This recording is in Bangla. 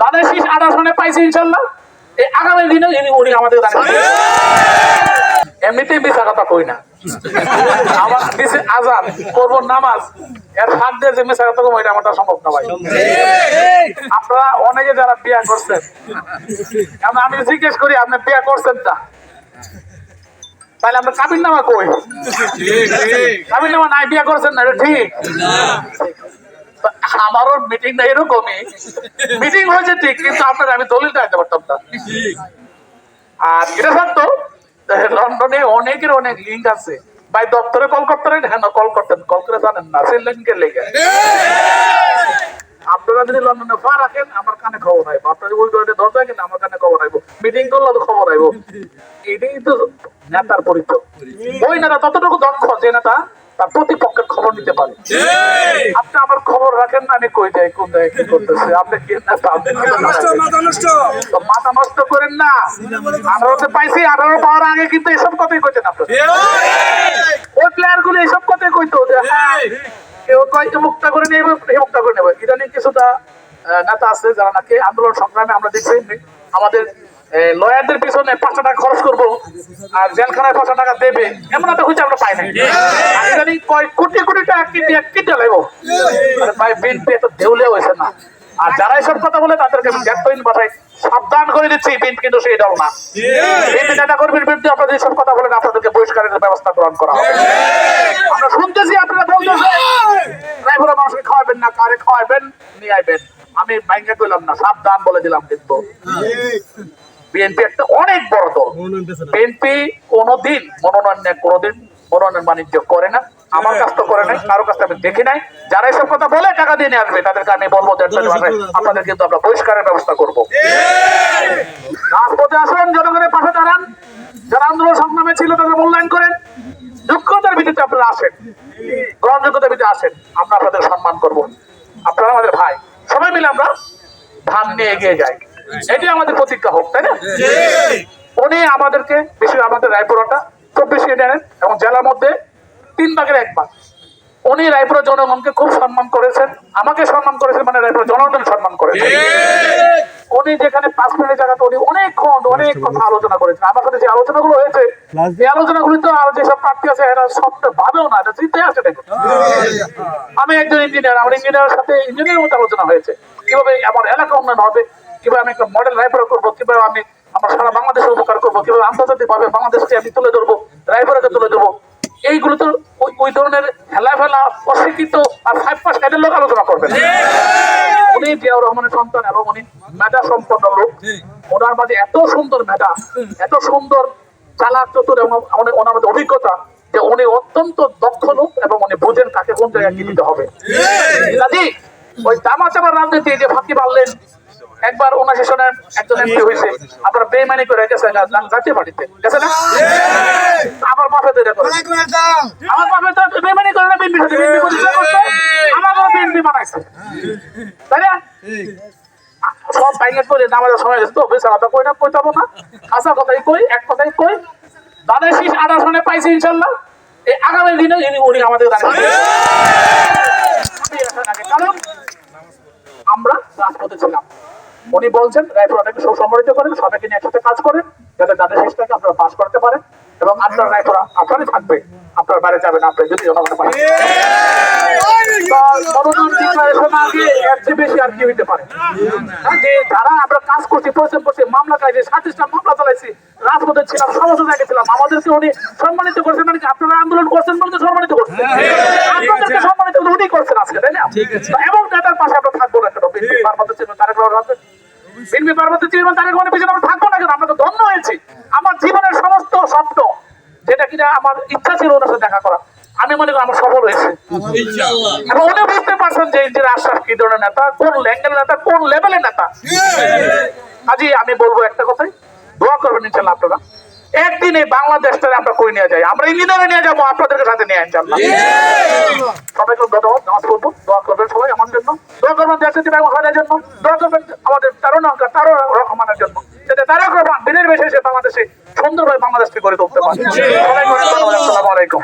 দাদা শীষ ইনশাল্লাহ। এই আগামী দিনে ইনি উনি আমাদের এমনিতেই কথা কই না। আমার দিছে আজান নামাজ। এর দিয়ে যে কথা কম এটা আমার সম্ভব না ভাই। আপনারা অনেকে যারা বিয়া করছেন আমি জিজ্ঞেস করি, আপনি বিয়া করছেন তা? তাহলে আমরা কাবির নামা কই? কাবির নামা নাই, বিয়া করছেন না, এটা ঠিক? আমারও মিটিংটা এরকমই। মিটিং হয়েছে ঠিক কিন্তু আপনার আমি দলিলটা আনতে পারতাম না। আর এটা সত্য লন্ডনে অনেকের অনেক লিঙ্ক আছে। ভাই দপ্তরে কল হ্যাঁ কল করতেন। কল করে জানেন না সেই লিঙ্কের লেগে। আপনারা যদি লন্ডনে রাখেন আমার কানে খবর আইব আপনারা ওই আমার কানে খবর আইব মিটিং করলে তো খবর আইব এটাই তো নেতার পরিচয়। ওই নেতা ততটুকু দক্ষ যে নেতা তার প্রতিপক্ষের নিতে পারে। আপনি আমার খবর রাখেন না আমি কই যাই কোন জায়গায় কি করতেছে? আপনি কি মাথা নষ্ট করেন না। আঠারোতে পাইছি আঠারো পাওয়ার আগে কিন্তু এসব কথাই কইতেন আপনার ওই প্লেয়ারগুলো এসব কথাই কইতো যে হ্যাঁ কেউ কয়তো মুক্তা করে নেবে মুক্তা করে নেবে। ইদানিং কিছুটা নেতা আছে যারা নাকি আন্দোলন সংগ্রামে আমরা দেখছি আমাদের লয়ারদের পিছনে পাঁচশো টাকা খরচ করব, আর জেলখানায় পাঁচশো টাকা দেবে, এমন একটা হয়েছে আমরা পাই নাই। ইদানিং কয় কোটি কোটি টাকা কিনতে কিনতে লাগবো। ভাই বিএনপি এত দেউলে হয়েছে না। আর যারা এসব কথা বলে, তাদেরকে আমি দেখতেই ভাষায় সাবধান করে দিচ্ছি বিএনপি কিন্তু সেই দল না। বিএনপি নেতা কর্মীর বিরুদ্ধে আপনারা যেসব কথা বলেন, আপনাদেরকে বহিষ্কারের ব্যবস্থা গ্রহণ করা হবে। আমরা শুনতেছি আপনারা বলতেছেন ড্রাইভার মানুষকে খাওয়াবেন না, কারে খাওয়াবেন, নিয়ে আইবেন। আমি ব্যাংকে কইলাম না, সাবধান বলে দিলাম কিন্তু। বিএনপি একটা অনেক বড় দল। বিএনপি কোনোদিন মনোনয়ন নেয় কোনোদিন মনোনয়ন বাণিজ্য করে না। আমার কাছ তো করে নাই কারও কাছ আমি দেখি নাই। যারা এসব কথা বলে টাকা দিয়ে নিয়ে আসবে তাদেরকে আমি বলব আপনাদের কিন্তু আমরা বহিষ্কারের ব্যবস্থা করব। রাজপথে আসেন জনগণের পাশে দাঁড়ান। যারা আন্দোলন সংগ্রামে ছিল তাদের মূল্যায়ন করেন। যোগ্যতার ভিত্তিতে আপনারা আসেন। গ্রহণযোগ্যতার ভিত্তিতে আসেন। আমরা আপনাদের সম্মান করব। আপনারা আমাদের ভাই। সবাই মিলে আমরা ধান নিয়ে এগিয়ে যাই। এটি আমাদের প্রতিজ্ঞা হোক তাই না? উনি আমাদেরকে বিশেষ আমাদের রায়পুরাটা চব্বিশ ইউনিয়নের এবং জেলার মধ্যে তিন ভাগের এক ভাগ। উনি রায়পুরের জনগণকে খুব সম্মান করেছেন আমাকে সম্মান করেছেন মানে রায়পুরের জনগণ সম্মান করেছেন। উনি যেখানে পাঁচ মিনিটের জায়গাতে উনি অনেকক্ষণ অনেক কথা আলোচনা করেছেন। আমার সাথে যে আলোচনাগুলো হয়েছে এই আলোচনাগুলি তো আর যেসব প্রার্থী আছে এরা সবটা ভাবেও না এটা চিন্তায় আসে দেখুন। আমি একজন ইঞ্জিনিয়ার আমার ইঞ্জিনিয়ারের সাথে ইঞ্জিনিয়ারের মতো আলোচনা হয়েছে। কীভাবে আমার এলাকা উন্নয়ন হবে কীভাবে আমি একটা মডেল রাইফার করব কীভাবে আমি আমার সারা বাংলাদেশের উপকার করব কীভাবে আন্তর্জাতিক ভাবে বাংলাদেশকে আমি তুলে ধরবো রাইফারকে তুলে ধরবো এইগুলো তো ওই ওই ধরনের হেলা ফেলা অশিক্ষিত আর ফাইভ পাস কাজের লোক আলোচনা করবেন উনি জিয়াউর রহমানের সন্তান এবং উনি মেধা সম্পন্ন লোক। ওনার মাঝে এত সুন্দর মেধা এত সুন্দর চালাক চতুর এবং ওনার মধ্যে অভিজ্ঞতা যে উনি অত্যন্ত দক্ষ লোক এবং উনি বুঝেন কাকে কোন জায়গায় কি দিতে হবে। কাজী ওই দামা চামার রাজনীতি যে ফাঁকি মারলেন একবার উনাশি সনের একজন এমপি হয়েছে। আপনারা বেমানি করে গেছে জাতীয় পার্টিতে। গেছে না? আমার পাশে তো এটা করে আমার পাশে তো বেমানি করে না বিএনপি সাথে বিএনপি প্রতিষ্ঠা করছে আমার কোনো বিএনপি বানাইছে। তাই না সব বাইকে করে নামাজের সময় গেছে তো বেশ আলাদা কই না কই যাব না? আসা কথাই কই এক কথাই কই। দাদা শীষ আঠাশ রানে পাইছে ইনশাল্লাহ। এই আগামী দিনে ইনি উনি আমাদের দাঁড়িয়ে কারণ আমরা রাজপথে ছিলাম উনি বলছেন রায়পুর রায়পুরাটাকে সুসংগঠিত করেন সবাইকে নিয়ে একসাথে কাজ করেন যাতে তাদের শেষটাকে আপনারা পাস করতে পারেন এবং আপনার রায়পুরা আপনারই থাকবে আপনার বাইরে যাবেন আপনি যদি জনগণের পারে? হ্যাঁ, যারা আমরা কাজ করছি পরিশ্রম করছি মামলা কাজে সাতটা মামলা চালাইছি রাজপথে ছিলাম সমস্ত জায়গায় ছিলাম আমাদেরকে উনি সম্মানিত করছেন মানে আপনারা আন্দোলন করছেন সম্মানিত করছেন। আপনাদেরকে সম্মানিত উনি করছেন আজকে তাই না? এবং নেতার পাশে আমরা থাকব না কেন? তারেক রহমান। বিএনপি পার্বত্য চেয়ারম্যান তারেক রহমানের পিছনে আমরা থাকব না কেন? আমরা তো ধন্য হয়েছি। আমার জীবনের সমস্ত স্বপ্ন যেটা কিনা আমার ইচ্ছা ছিল ওনার সাথে দেখা করা আমি মনে করি আমার সফল হয়েছে। এবং উনি বুঝতে পারছেন যে আশরাফ কি ধরনের নেতা কোন ল্যাঙ্গের নেতা কোন লেভেলের নেতা। কাজে আমি বলব একটা কথাই দোয়া করবেন ইনশাল্লাহ আপনারা। একদিন থেকে আমরা কই নিয়ে যাই? আমরা ইঞ্জিনিয়ারে নিয়ে যাব আপনাদেরকে সাথে নিয়ে ইনশাল্লাহ সবাইকে ধন্যবাদ নামাজ পড়ব দোয়া করবেন সবাই আমার জন্য। দোয়া করবেন দেশের জন্য জন্য। দোয়া করবেন আমাদের তারও নৌকা তারও রহমানের জন্য। যাতে তারা করবেন দিনের বেশি বাংলাদেশে সুন্দরভাবে বাংলাদেশকে গড়ে তুলতে পারে। অনেক আসসালামু আলাইকুম।